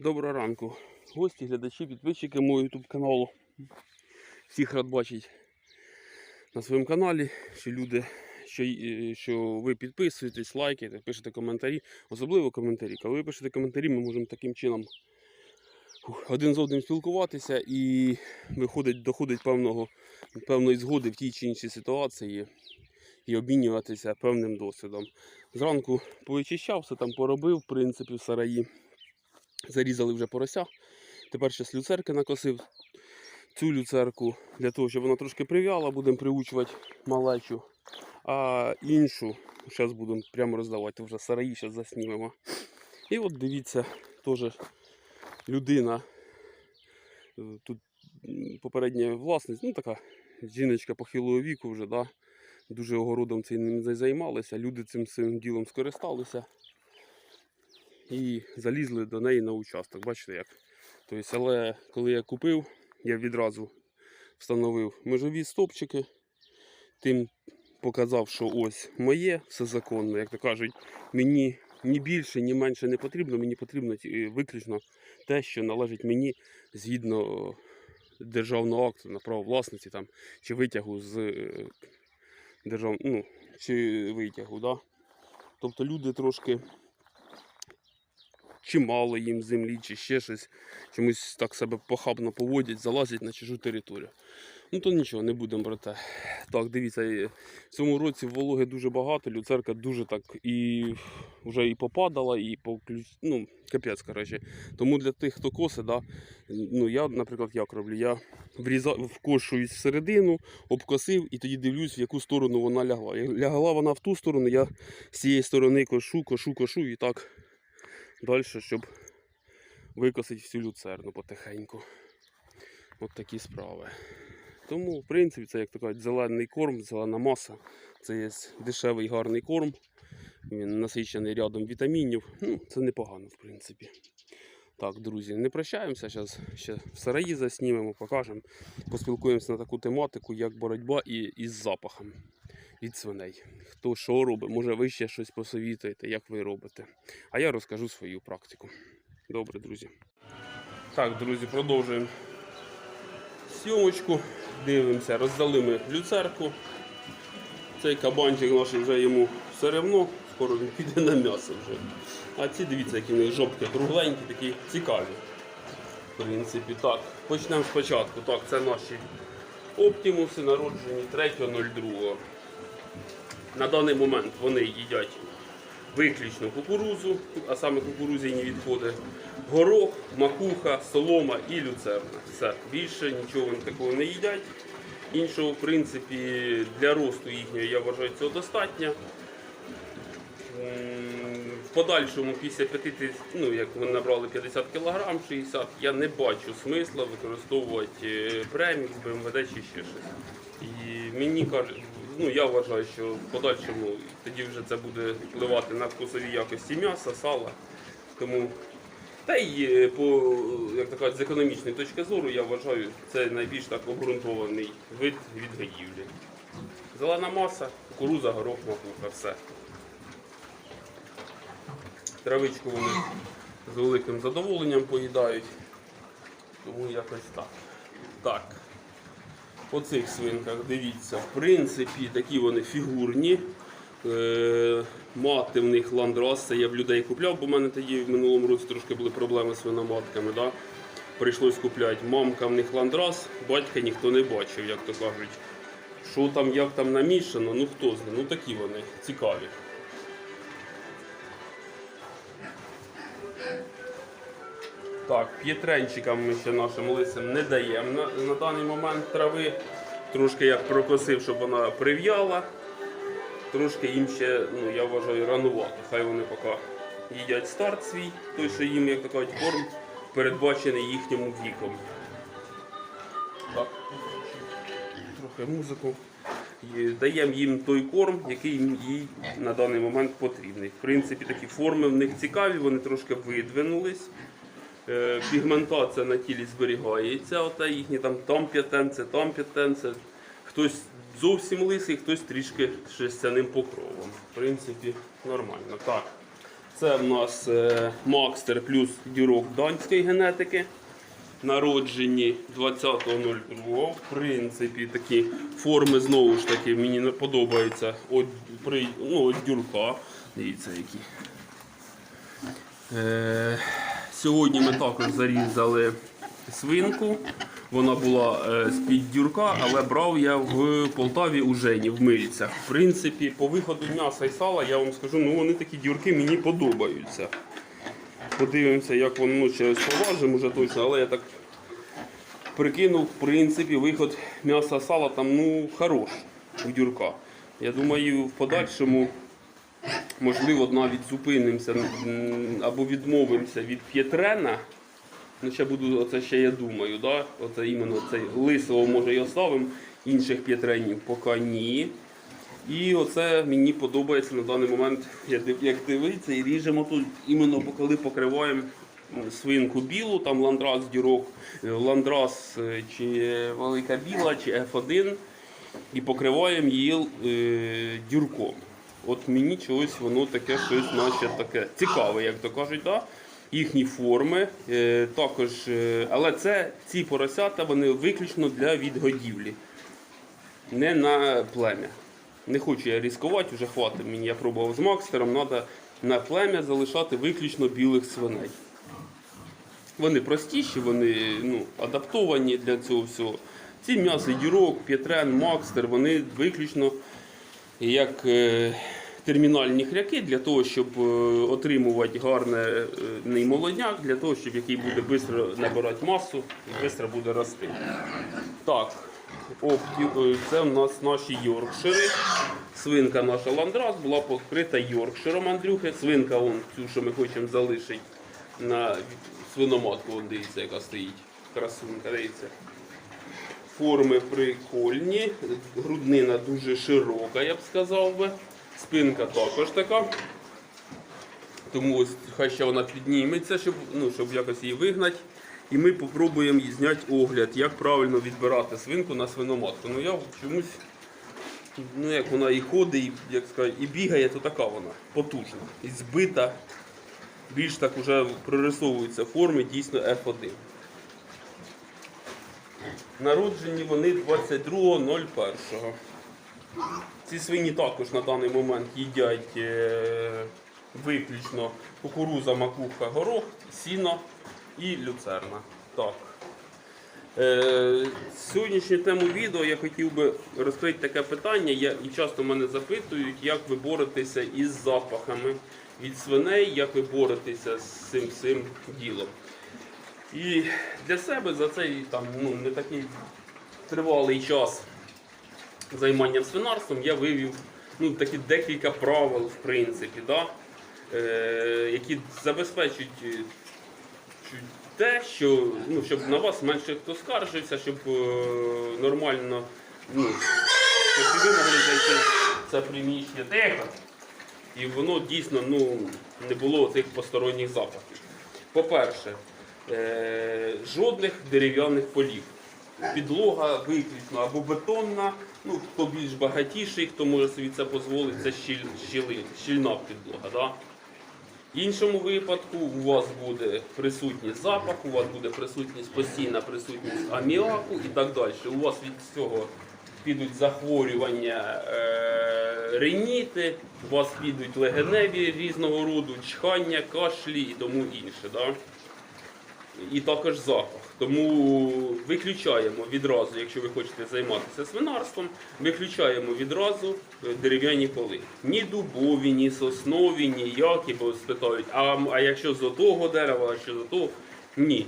Доброго ранку. Гості, глядачі, підписчики мого YouTube каналу. Всіх рад бачити на своєму каналі, що люди, що, е, що ви підписуєтесь, лайкаєте, пишете коментарі, особливо коментарі. Коли ви пишете коментарі, ми можемо таким чином один з одним спілкуватися і виходить, доходить певного, певної згоди в тій чи іншій ситуації і обмінюватися певним досвідом. Зранку повичищав, все там поробив, в принципі, в сараї. Зарізали вже порося. Тепер ще люцерки накосив. Цю люцерку для того, щоб вона трошки прив'яла, будемо приучувати малечу. А іншу зараз будемо прямо роздавати. Вже сараї зараз заснімемо. І от дивіться, теж людина. е, Тут попередня власність, ну така жіночка похилого віку вже, да, дуже огородом цим не займалися. Люди цим всім ділом скористалися і залізли до неї на участок. Бачите як? Тобто, але коли я купив, я відразу встановив межові стопчики, тим показав, що ось моє, все законно, як то кажуть, мені ні більше, ні менше не потрібно, мені потрібно виключно те, що належить мені згідно державного акту на право власності там, чи витягу з е, держав... ну, чи витягу. Да? Тобто люди трошки чи мало їм землі, чи ще щось, чомусь так себе похабно поводять, залазять на чужу територію. Ну то нічого, не будемо про те. Так, дивіться, в цьому році вологи дуже багато, люцерка дуже так і вже і попадала, і по ну, капець, коротше. Тому для тих, хто косе, да, ну я, наприклад, як роблю, я врізав, вкошуюсь всередину, обкосив і тоді дивлюсь, в яку сторону вона лягла. Лягла вона в ту сторону, я з цієї сторони кошу, кошу, кошу і так далі, щоб викосити всю люцерну потихеньку. От такі справи. Тому, в принципі, це як то зелений корм, зелена маса. Це є дешевий гарний корм. Він насичений рядом вітамінів. Ну, це непогано, в принципі. Так, друзі, не прощаємося. Зараз ще в сараї заснімемо, покажемо. Поспілкуємося на таку тематику, як боротьба і, із запахом від свиней. Хто що робить, може ви ще щось посовітуєте, як ви робите. А я розкажу свою практику. Добре, друзі. Так, друзі, продовжуємо сьомочку. Дивимося, роздали ми люцерку. Цей кабанчик наш вже йому все рівно, скоро він піде на м'ясо вже. А ці дивіться, які в них жопки кругленькі, такі цікаві. В принципі, так. Почнемо спочатку. Так, це наші оптимуси, народжені 3.02. На даний момент вони їдять виключно кукурузу, а саме кукурузяні відходи, горох, макуха, солома і люцерна. Все, більше нічого такого не їдять. Іншого, в принципі, для росту їхнього я вважаю цього достатньо. В подальшому після 50, ну як вони набрали 50 кг, 60, я не бачу смисла використовувати премікс, БМВД чи ще щось. І мені кажуть, ну я вважаю, що в подальшому тоді вже це буде впливати на вкусові якості м'яса, сала. Тому та й е, по як то з економічної точки зору я вважаю, це найбільш так обґрунтований вид відгодівлі. Зелена маса, кукуруза, горох, макуха, все. Травичку вони з великим задоволенням поїдають. Тому якось так. Так. По цих свинках дивіться, в принципі, такі вони фігурні. Е, мати в них ландрас, це я в людей купляв, бо в мене тоді в минулому році трошки були проблеми з свиноматками. Да? Прийшлось купляти. Мамка в них ландрас, батька ніхто не бачив, як то кажуть. Що там, як там намішано, ну хто знає, ну такі вони цікаві. Так, п'єтренчикам ми ще нашим лисим не даємо на, на даний момент трави. Трошки я прокосив, щоб вона прив'яла. Трошки їм ще, ну я вважаю, ранувато. Хай вони поки їдять старт свій, той, що їм, як то корм передбачений їхнім віком. Так, трохи музику. Даємо їм той корм, який їй на даний момент потрібний. В принципі, такі форми в них цікаві, вони трошки видвинулись. Е, Пігментація на тілі зберігається, ота їхні там там п'ятенце, там п'ятенце. Хтось зовсім лисий, хтось трішки шерстяним покровом. В принципі, нормально. Так. Це в нас е, Макстер плюс дюрок данської генетики. Народжені 20.02. В принципі, такі форми знову ж таки мені не подобаються от, при, ну, от дюрка. Дивіться які. Е, сьогодні ми також зарізали свинку. Вона була е, з-під дюрка, але брав я в Полтаві у Жені, в Мильцях. В принципі, по виходу м'яса і сала, я вам скажу, ну вони такі дюрки мені подобаються. Подивимося, як воно ну, через поважимо вже точно, але я так прикинув, в принципі, виход м'яса сала там ну, хорош у дюрка. Я думаю, в подальшому, можливо, навіть зупинимося або відмовимося від п'єтрена. Ну, ще буду, оце ще я думаю, да? оце іменно цей лисого може і оставимо, інших п'єтренів поки ні. І оце мені подобається на даний момент, як дивиться, і ріжемо тут іменно коли покриваємо свинку білу, там ландрас дірок, е, ландрас е, чи велика біла, чи F1, і покриваємо її е, дюрком. От мені чогось воно таке щось наче таке цікаве, як то кажуть, да? їхні форми. Е, також, е, але це ці поросята вони виключно для відгодівлі не на плем'я. Не хочу я ризикувати, вже хватить мені. Я пробував з Макстером, треба на плем'я залишати виключно білих свиней. Вони простіші, вони ну, адаптовані для цього всього. Ці м'ясо дірок, п'єтрен, макстер, вони виключно як е, термінальні хряки для того, щоб е, отримувати гарний молодняк, для того, щоб який буде швидко набирати масу і швидко буде рости. Так, е, це в нас наші Йоркшири. Свинка наша ландрас була покрита Йоркширом Андрюхи. Свинка вон, цю, що ми хочемо залишити на свиноматку, вон, дивіться, яка стоїть. Красунка, дивіться. Форми прикольні, груднина дуже широка, я б сказав би. Спинка також така. Тому ось хай ще вона підніметься, щоб, ну, щоб якось її вигнати. І ми спробуємо зняти огляд, як правильно відбирати свинку на свиноматку. Ну я чомусь, ну як вона і ходить, і, як сказати, і бігає, то така вона потужна. І збита. Більш так вже прорисовуються форми дійсно F1. Народжені вони 22.01. Ці свині також на даний момент їдять е, виключно кукуруза, макуха, горох, сіно і люцерна. Так. Е, сьогоднішню тему відео я хотів би розкрити таке питання. Я, і часто мене запитують, як ви боретеся із запахами від свиней, як ви боретеся з цим всім ділом. І для себе за цей там, ну, не такий тривалий час займанням свинарством я вивів ну, такі декілька правил, в принципі, да? е, які забезпечують е, те, що ну, щоб на вас менше хто скаржився, щоб е, нормально, ну, щоб ви могли зайти це приміщення тихо, і воно дійсно ну, не було цих посторонніх запахів. По-перше, е, жодних дерев'яних полів. Підлога виключно або бетонна, ну хто більш багатіший, хто може собі це дозволити, це щільна підлога. Да? В іншому випадку у вас буде присутність запаху, у вас буде присутність постійна присутність аміаку і так далі. У вас від цього підуть захворювання е, реніти, у вас підуть легеневі різного роду, чхання, кашлі і тому інше. Да? І також запах. Тому виключаємо відразу, якщо ви хочете займатися свинарством, виключаємо відразу е, дерев'яні поли. Ні дубові, ні соснові, ніякі, бо спитають, а, а якщо з отого дерева, а що з того? Ні.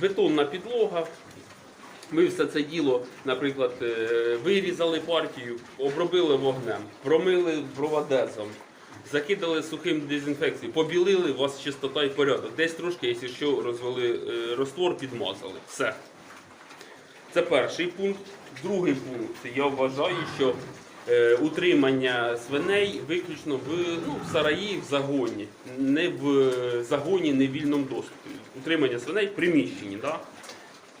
Бетонна підлога. Ми все це діло, наприклад, е, вирізали партію, обробили вогнем, промили бровадезом, закидали сухим дезінфекцією, побілили, у вас чистота і порядок. Десь трошки, якщо що, розвели е, раствор, підмазали. Все. Це перший пункт. Другий пункт. Я вважаю, що е, утримання свиней виключно в, ну, в сараї, в загоні, не в е, загоні, не в вільному доступі. Утримання свиней в приміщенні. Да?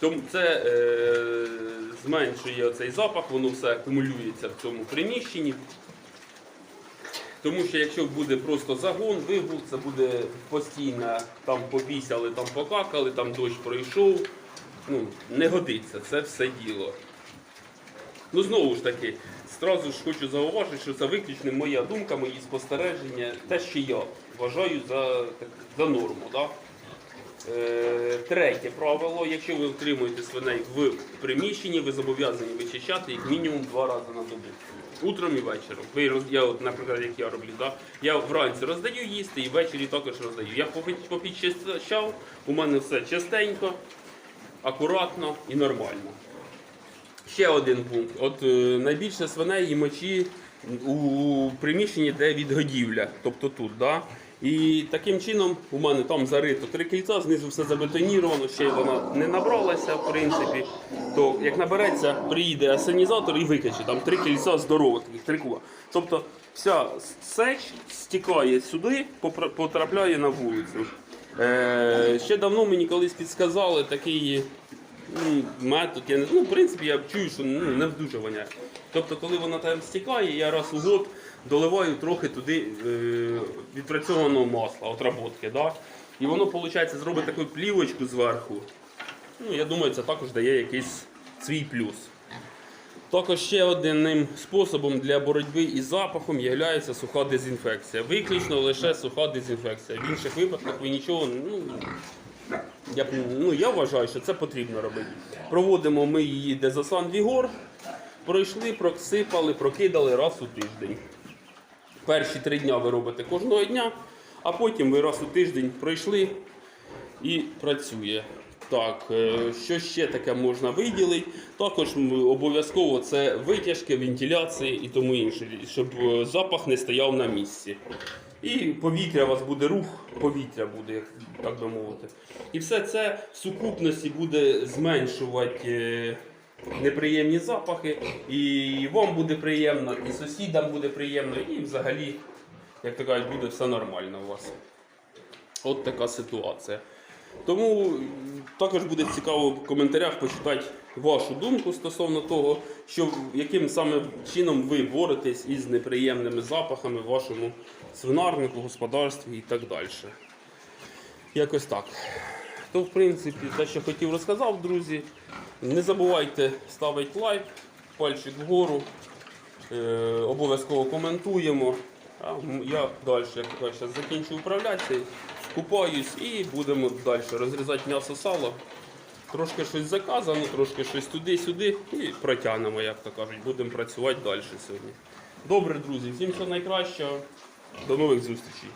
Тому це е, зменшує цей запах, воно все акумулюється в цьому приміщенні. Тому що якщо буде просто загон, вигул, це буде постійно там попісяли, там покакали, там дощ пройшов. Ну, не годиться, це все діло. Ну знову ж таки, зразу ж хочу зауважити, що це виключно моя думка, мої спостереження, те, що я вважаю за, за норму. Да? Е, третє правило, якщо ви отримуєте свиней в приміщенні, ви зобов'язані вичищати їх мінімум два рази на добу. Утром і вечором. Ви я, наприклад, як я роблю, да? я вранці роздаю їсти і ввечері також роздаю. Я попідчищав, у мене все чистенько, акуратно і нормально. Ще один пункт. От е, найбільше свиней і мочі у приміщенні, де відгодівля, тобто тут. Да? І таким чином у мене там зарито три кільця, знизу все забетоніровано, ще й вона не набралася, в принципі. То як набереться, приїде асенізатор і викаче там три кільця здорових, три куба. Тобто вся сеч стікає сюди, потрапляє на вулицю. Е, ще давно мені колись підсказали такий ну, метод, я не. Ну, в принципі, я чую, що ну, не дуже воняє. Тобто, коли вона там стікає, я раз у год доливаю трохи туди е, відпрацьованого масла, отработки. Да? І воно, виходить, зробить таку плівочку зверху. Ну, я думаю, це також дає якийсь свій плюс. Також ще одним способом для боротьби із запахом є суха дезінфекція. Виключно лише суха дезінфекція. В інших випадках ви нічого. Ну, я, ну, я вважаю, що це потрібно робити. Проводимо ми її дезосан Вігор, пройшли, просипали, прокидали раз у тиждень. Перші три дня ви робите кожного дня, а потім ви раз у тиждень пройшли і працює. Так, е, що ще таке можна виділити? Також обов'язково це витяжки, вентиляції і тому інше, щоб е, запах не стояв на місці. І повітря у вас буде рух, повітря буде, як так би мовити. І все це в сукупності буде зменшувати е, неприємні запахи, і вам буде приємно, і сусідам буде приємно, і взагалі, як то кажуть, буде все нормально у вас. От така ситуація. Тому також буде цікаво в коментарях почитати вашу думку стосовно того, що яким саме чином ви боретесь із неприємними запахами в вашому свинарнику, господарстві і так далі. Якось так. То, в принципі, те, що хотів розказав, друзі. Не забувайте ставити лайк, пальчик вгору. Е, обов'язково коментуємо. Я далі, як зараз закінчу управляти, купаюсь і будемо далі розрізати м'ясо сало. Трошки щось заказано, трошки щось туди-сюди і протягнемо, як то кажуть, будемо працювати далі сьогодні. Добре, друзі, всім все найкращого. До нових зустрічей.